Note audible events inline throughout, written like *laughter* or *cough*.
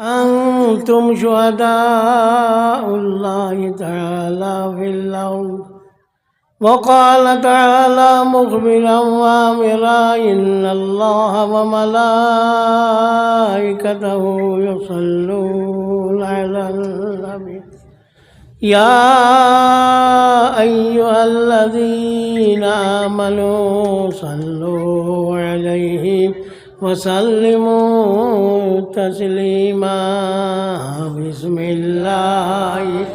أنتم شهداء الله تعالى في الأرض. وقال تعالى مخبرا وامرا إن الله وملائكته يصلون على النبي. يا أيها الذين آمنوا صلوا عليه. وسلموا تسليما بسم الله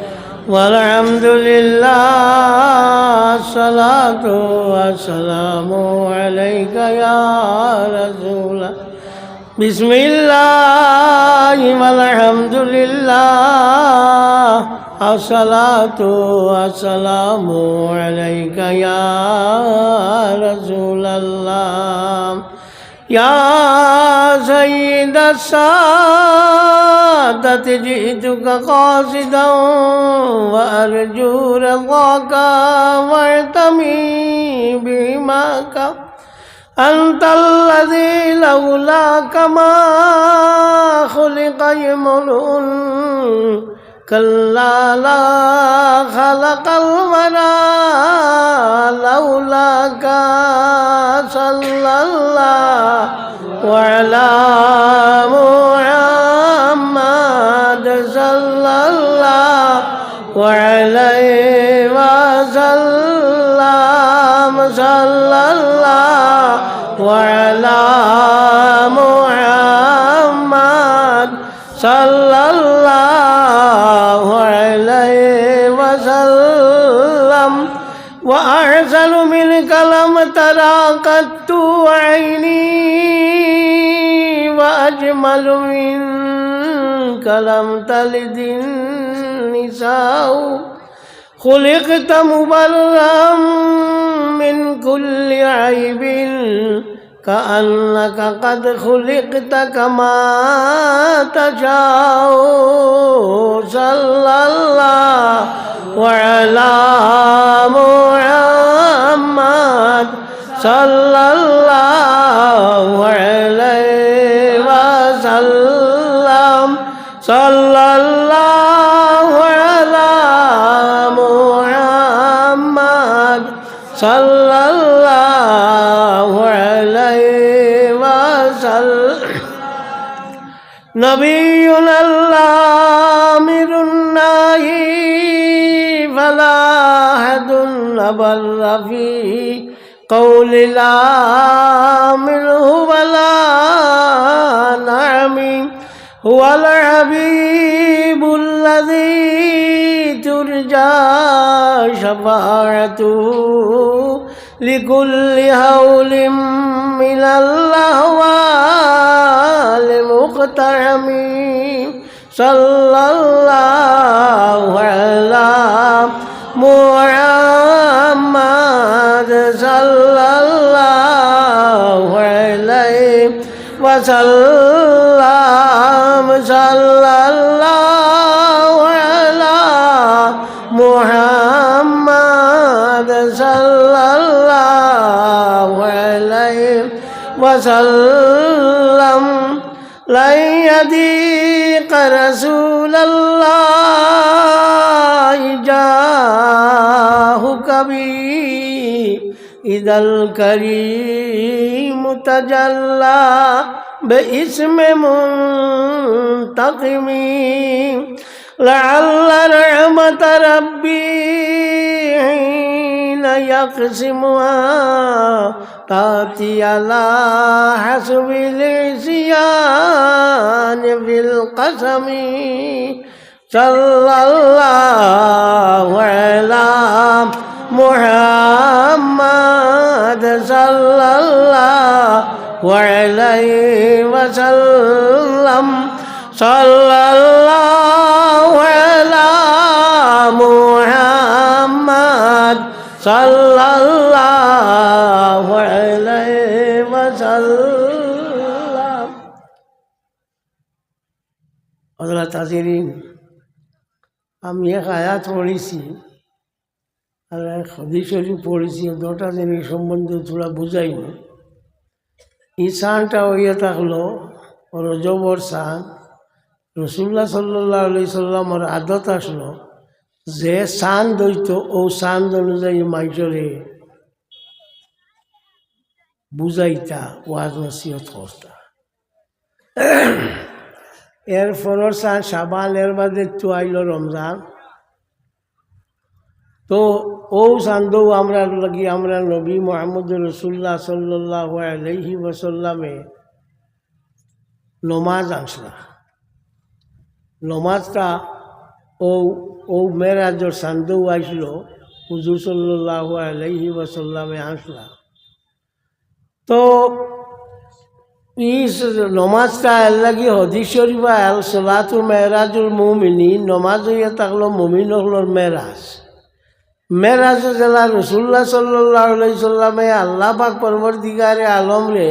والحمد لله الصلاة والسلام عليك يا رسول الله بسم الله والحمد لله الصلاة والسلام عليك يا رسول الله يا سيد السادة جئتك قاصدا وأرجو رضاك وارتمي بماك أنت الذي لولاك ما خلق يمرؤ كلا لا خلق الورى لولاك صلى الله وعلى محمد صلى الله وعليه لم ترى قط عيني وأجمل منك لم تلد النساء خلقت مبرا من كل عيب كأنك قد خلقت كما تشاء صلى الله وعلى সাল্লাল্লাহু আলাইহি ওয়াসাল্লাম সাল্লাল্লাহু আলা মুহাম্মদ সাল্লাল্লাহু আলাইহি ওয়াসাল্লাম। নবীুল আমিরুন নাহি ফালা হাদুন أحد نبر في قول الآمر ولا نعم هو الحبيب الذي ترجى شفاعته لكل هول من الأهوال مقتحم صلى الله على محمد صلى الله عليه وسلم صلى الله على محمد صلى الله عليه وسلم لن يضيق رسول الله جاهك بي إذا الكريم تجلى باسم منتقم. لعل رحمة ربي حين يقسمها تأتي على حسب العصيان في القسم. সাল্লাল্লাহু আলা মুহাম্মদ সাল্লাল্লাহু আলাইহি ওয়াসাল্লাম। সাল্লাল্লাহু আলা মুহাম্মদ সাল্লাল্লাহু আলাইহি ওয়াসাল্লাম। হযরত হাজিরিন আমি এক আয়াত পড়েছি আর এক হদিস শরীফ পড়েছি দুটা জিনিস সম্বন্ধে তোরা বুঝাই না এই সানটা হইয়া থাকল রজবর সান রসুল্লাহ সাল্লাহ আলি সাল্লামর আদত আসলো যে চান দইত, ও চান্দ অনুযায়ী মাইজরে বুঝাইতা ওয়াজ নসিহত করতা। এর চান সাবান এর তো আইল রমজান। তো ও চান্দও আমরা লাগি, আমরা নবী মোহাম্মদ রসুল্লাহ সাল্লাহ আলহি ওসাল্লামে নমাজ আনসলা নমাজটা ও ও মেরাজর চান্দও আইসল হুজুর সাল্লাহ আলহি ওসাল্লামে আনসলা তো ই নমাজটা এর লাগি হদিস শরীফা আল সলাতু মেরাজুল মুমিনী, নমাজ হইয়া থাকল মুমিন হলোর মেরাজ। মেরাজ জেলা রসুল্লাহ সাল্লাহ সাল্লামে আল্লাহ পাক পরবর দিগারে আলম রে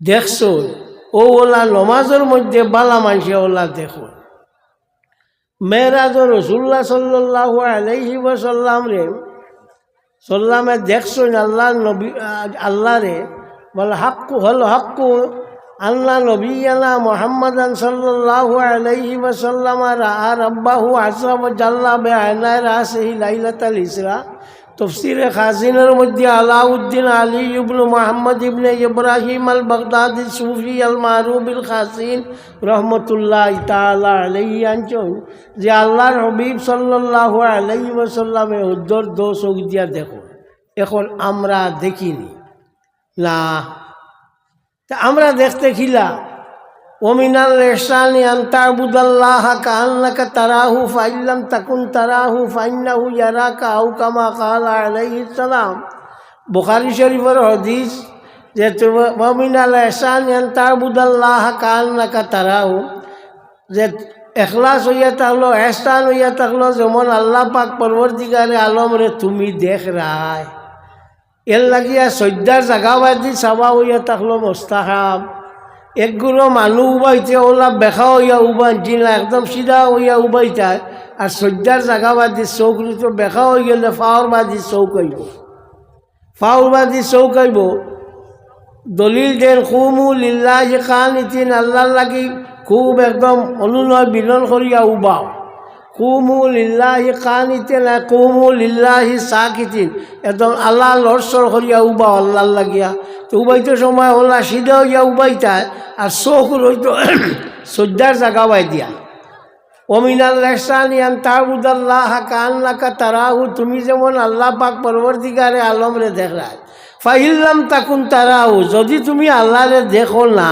দেখছ, ও ওলা নমাজের মধ্যে বালা মানসে ওলা দেখো। মেরাজ রসুল্লাহ সাল্লাহ আলহি সাল্লাম রে সাল্লামে দেখছ আল্লাহ নবী আল্লাহ রে বলে হাক্কু হল হাক্কু। আল্লাহ নবীনা মোহাম্মদান সাল্লাল্লাহু আলাইহি ওয়াসাল্লাম আর আব্বাহু আসরা জাল্লা বে আয়নায় রাসহি লাইলাতাল ইসরা। তফসিরে খাজিনের মধ্যে আলাউদ্দিন আলী ইবনু মোহাম্মদ ইবনে ইব্রাহিম আল বাগদাদি সুফি আল মারুবিল খাসিন রহমতুল্লাহ তালা আলাইহি আনছেন যে আল্লাহর হবিব সাল্লাল্লাহু আলাইহি ওয়াসাল্লামে উদ্দর দোষ দিয়া দেখো। এখন আমরা দেখিনি। না তা আমরা দেখতে খিলা, ওমিনাল এহসানি আন্তাবুদাল্লাহ কান্নাকা তারাহু ফাইল্লাম তাকুন তারাহু ফাইন্নাহু ইয়ারাকা আউ কামা কাল আলাইহিস সালাম। বুখারী শরীফের হদিস যে ওমিনাল এহসানি আন্তাবুদাল্লাহ কান্নাকা তারাহু। যে এখলাস হইয়া থাকল, এহসান হইয়া থাকল, যেমন আল্লাহ পাক পরবর্তীকারে আলম রে তুমি দেখ রায়। এর লাগিয়া সদ্যার জাগাবাদি চাবা হইয়া থাকল মোস্তাহাব একগুলো মানুষ উবাইতে ওলা বেখা হইয়া উবাইছি না একদম সিধা হইয়া উবাইতায় আর সদ্যার জাগাবাদি চৌকরি তো বেখা হয়ে গেলে ফাওয়ার বাদি চৌকাইব ফাওয়ার বাদি চৌকাইব দলিল দেন, খুমু লিল্লাহ খান ইতিন আল্লাহ লাগি খুব একদম অনুনয় বিলন করিয়া উবাও কুমু লিল্লাহি কানিতে না কুমু লিল্লাহি সাকিতিন। একদম আল্লাহ লড়সর করিয়া উবা আল্লাহ লাগিয়া। তো উবাইতে সময় ওলা সিধা হইয়া উবাইতায় আর চোখ রইতো *clears throat* সজ্জার জাগা বাই দিয়া অমিনাল লেসানিয়ান তাবুদাল্লাহ কান্নাকা তারাহু, তুমি যেমন আল্লাহ পাক পরবর্তীকারে আলমরে দেখলাই ফাইল্লাম তাকুন তারাহু, যদি তুমি আল্লাহরে দেখো না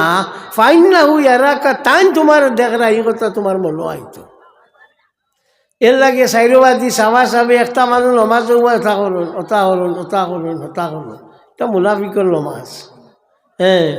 ফাইন না হু এরাকা তাই তোমার দেখরা এই কথা তোমার মনে হয়তো এর লাগে চাইরবাদি চাবা চাবি, একটা মানুহ নমাজ উবা ওটা করুন ওটা করুন ওটা করুন ওটা করুন এটা মুনাফিকর নমাজ। হ্যাঁ